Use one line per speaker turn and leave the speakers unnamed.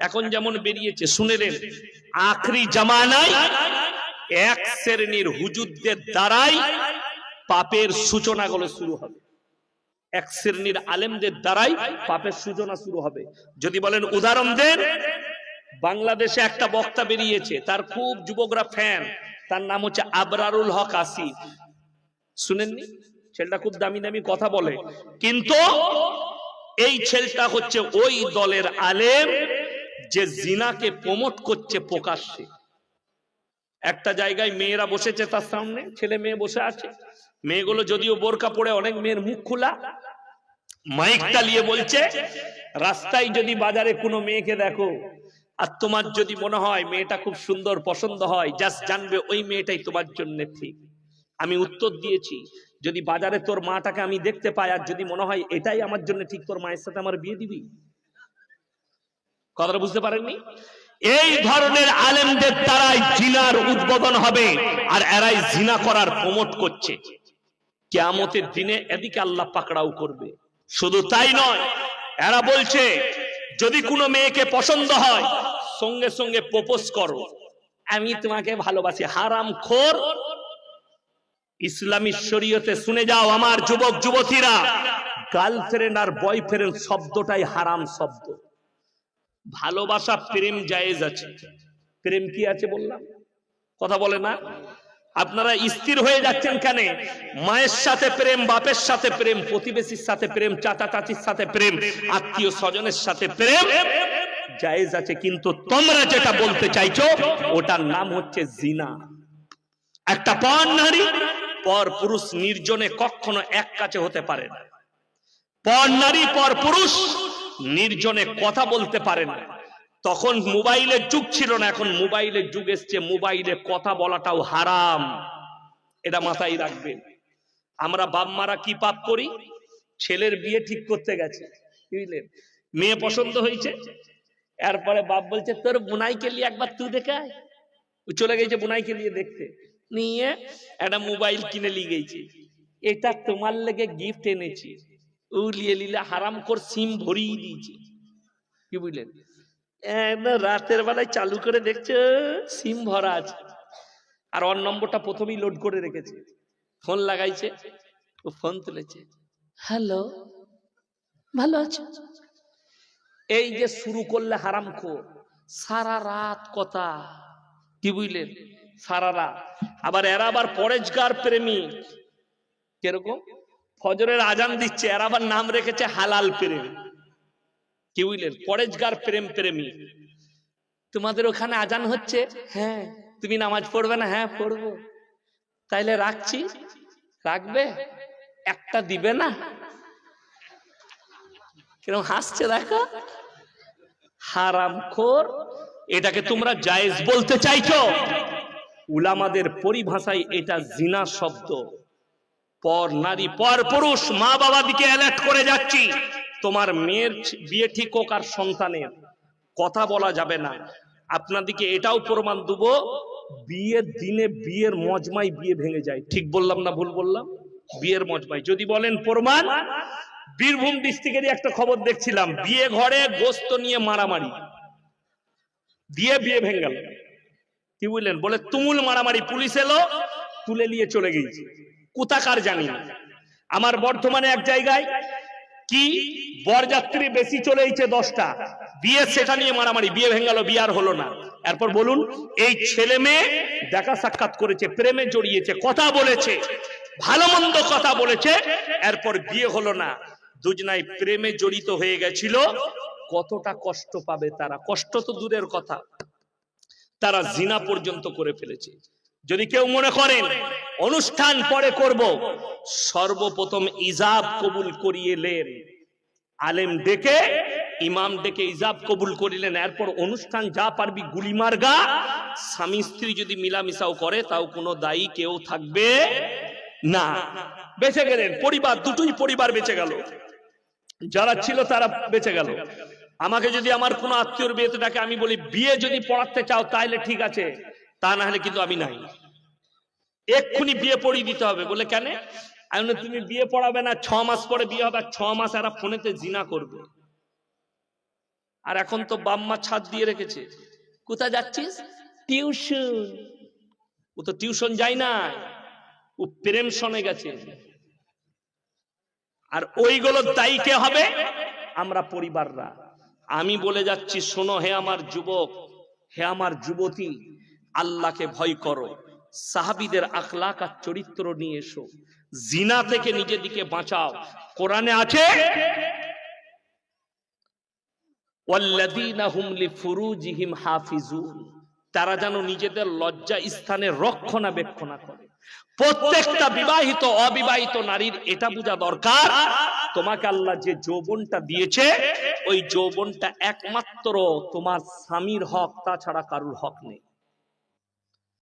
এখন যেমন বেরিয়েছে শুনেলেন আখরি জামানায় এক শ্রেণির হুজুরদের দ্বারাই পাপের সূচনাগুলো শুরু হবে। এক শ্রেণির আলেমদের দ্বারাই পাপের সূচনা শুরু হবে। যদি বলেন উদাহরণ দেন, বাংলাদেশে একটা বক্তা বেরিয়েছে, তার খুব যুবকরা ফ্যান তার নাম হচ্ছে আবরারুল হক আসিফ। শুনেননি? ছেলেটা খুব দামি দামি কথা বলে। কিন্তু এই ছেলেটা হচ্ছে ওই দলের আলেম যে জিনাকে প্রমোট করছে প্রকাশ্যে। একটা জায়গায় মেয়েরা বসেছে, তার সামনে ছেলে মেয়ে বসে আছে। মেয়েগুলো যদিও বোরকা পরে অনেক মেয়ের মুখ খোলা। মাইকটা নিয়ে বলছে, রাস্তায় যদি বাজারে কোনো মেয়েকে দেখো, আর তোমার যদি মনে হয় মেয়েটা খুব সুন্দর, পছন্দ হয়, জাস্ট জানবে ওই মেয়েটাই তোমার জন্য ঠিক। আমি উত্তর দিয়েছি, যদি বাজারে তোর মাটাকে আমি দেখতে পাই, আর যদি মনে হয় এটাই আমার জন্য ঠিক, তোর মায়ের সাথে আমার বিয়ে দিবি? কথাটা বুঝতে পারেননি? এই ধরনের আলেমদের দ্বারাই জিনার উদ্বোধন হবে আর এরাই জিনা করার প্রমোট করছে। কেয়ামতের দিনে এদিকে আল্লাহ পাকড়াও করবে। শুধু তাই নয়, এরা বলছে, যদি কোনো মেয়েকে পছন্দ হয়, সঙ্গে সঙ্গে প্রপোজ করো। আমি তোমাকে ভালোবাসি, হারাম খোর। ইসলামী শরীয়তে শুনে যাও আমার যুবক, যুবতীরা গার্লফ্রেন্ড আর বয়ফ্রেন্ড শব্দটাই হারাম শব্দ। ভালোবাসা, প্রেম জায়েজ আছে। প্রেম কি আছে বললাম? কথা বলে না? আপনারা স্থির হয়ে যাচ্ছেন কেন? মায়ের সাথে প্রেম, বাপের সাথে প্রেম, প্রতিবেশীর সাথে প্রেম চাচা চাচির সাথে প্রেম আত্মীয় স্বজনের সাথে প্রেম জায়েজ আছে, কিন্তু তোমরা যেটা বলতে চাইছো, ওটার নাম হচ্ছে জিনা। একটা পর নারী, পর পুরুষ নির্জনে কখনো এক কাছে হতে পারে না। পর নারী, পর পুরুষ নির্জনে কথা বলতে পারে না। তখন মোবাইলের যুগ ছিল না, এখন মোবাইলের যুগ এসছে, মোবাইলে কথা বলাটাও হারাম। এটা মাথায় রাখবেন। আমরা বাপ মারা কি পাপ করি? ছেলের বিয়ে ঠিক করতে গেছে, বুঝলেন? মেয়ে পছন্দ হয়েছে, এরপরে বাপ বলছে, তোর বুনাইকে নিয়ে একবার তুই দেখে আয়। ও চলে গেছে বুনাইকে নিয়ে দেখতে। নিয়ে একটা মোবাইল কিনে নিয়ে গেছে। এটা তোমার লেগে গিফট এনেছি। ও লিয়ে লিলে হারাম কর সিম ভরিয়ে দিয়েছে। কি বুঝলেন? একদম রাতের বেলায় চালু করে দেখছে সিম ভরা আছে। আর ওর নম্বরটা প্রথমেই লোড করে রেখেছে। ফোন লাগাইছে ও ফোন তুলেছে। হ্যালো ভালো আছো? এই যে শুরু করলে হারাম খোর সারা রাত কথা। কি বুঝলেন? সারা রাত। আবার এরা আবার পরেজগার প্রেমী কীরকম? ফজরের আজান দিচ্ছে, এরা আবার নাম রেখেছে হালাল প্রেম। কি বুঝলেন পরেজগার প্রেম প্রেমী। তোমাদের ওখানে আজান হচ্ছে? হ্যাঁ। তুমি নামাজ পড়বে না? হ্যাঁ পড়ব। তাইলে রাখছি। রাখবে? একটা দিবে না? কীরকম হাসছে, দেখো। হারাম খোর এটাকে তোমরা জায়েজ বলতে চাইছো? উলামাদের পরিভাষায় এটা জিনা শব্দ। পর নারী, পর পুরুষ মা বাবা দিকে অ্যালার্ট করে যাচ্ছি। তোমার মেয়ের বিয়ে ঠিক হোক আর সন্তানের, কথা বলা যাবে না। আপনাদিকে এটাও প্রমাণ দেব বিয়ের দিনে বিয়ের মজমাই বিয়ে ভেঙে যায়। ঠিক বললাম না ভুল বললাম? বিয়ের মজমাই। যদি বলেন প্রমাণ, বীরভূম ডিস্ট্রিক্টেরই একটা খবর দেখছিলাম, বিয়ে ঘরে গোস্ত নিয়ে মারামারি। দিয়ে বিয়ে ভেঙে গেল। কি বুঝলেন বলে তুমুল মারামারি, পুলিশ এলো, তুলে নিয়ে চলে গিয়েছে। কোথাকার জানি না। আমার বর্ধমানে এক জায়গায় কি বরযাত্রী বেশি চলে এসেছে দশটা। বিয়ে সেটা নিয়ে মারামারি, বিয়ে ভেঙে গেল বিয়ে আর হলো না। এরপর বলুন, এই ছেলে মেয়ে দেখা সাক্ষাৎ করেছে, প্রেমে জড়িয়েছে, কথা বলেছে, ভালো মন্দ কথা বলেছে, এরপর বিয়ে হলো না। দুজনাই প্রেমে জড়িত হয়ে গেছিল। কতটা কষ্ট পাবে তারা? কষ্ট তো দূরের কথা। তারা জিনা পর্যন্ত করে ফেলেছে। যদি কেউ মনে করেন অনুষ্ঠান পরে করব, সর্বপ্রথম ইজাব কবুল করিয়েলেন আলেম ডেকে, ইমাম ডেকে ইজাব কবুল করিলেন এরপর অনুষ্ঠান যা পারবি গুলি মারগা। স্বামী স্ত্রী যদি মিলামিশাও করে, তাও কোনো দায়ী কেউ থাকবে না। বেঁচে গেলেন। পরিবার, দুটোই পরিবার বেঁচে গেল। যারা ছিল তারা বেঁচে গেল। আমাকে যদি আমার কোনো আত্মীয়র বিয়েতে ডাকে, আমি বলি, বিয়ে যদি পড়াতে চাও তাহলে ঠিক আছে। তা না হলে কিন্তু আমি নাই। এক্ষুনি বিয়ে পড়িয়ে দিতে হবে। বলে কেন? তুমি বিয়ে পড়াবে না, ছ মাস পরে বিয়ে হবে ছ মাস এরা ফোনেতে জিনা করবে। আর এখন তো বাম্মা ছাদ দিয়ে রেখেছে। কোথায় যাচ্ছিস? টিউশন। ও তো টিউশন যায় না ও প্রেম শোনে গেছে। আর ওইগুলো দায়ী কে হবে? আমরা পরিবাররা। আমি বলে যাচ্ছি, শোনো হে আমার যুবক, হে আমার যুবতী আল্লাহকে ভয় করো। সাহাবিদের আখলাক আর চরিত্র নিয়ে এসো। জিনা থেকে নিজের দিকে বাঁচাও। কোরআনে আছে? তারা যেন নিজেদের লজ্জা স্থানে রক্ষণাবেক্ষণা করে। প্রত্যেকটা বিবাহিত, অবিবাহিত নারীর এটা বোঝা দরকার, তোমাকে আল্লাহ যে যৌবনটা দিয়েছে, ওই যৌবনটা একমাত্র তোমার স্বামীর হক, তাছাড়া কারুর হক নেই।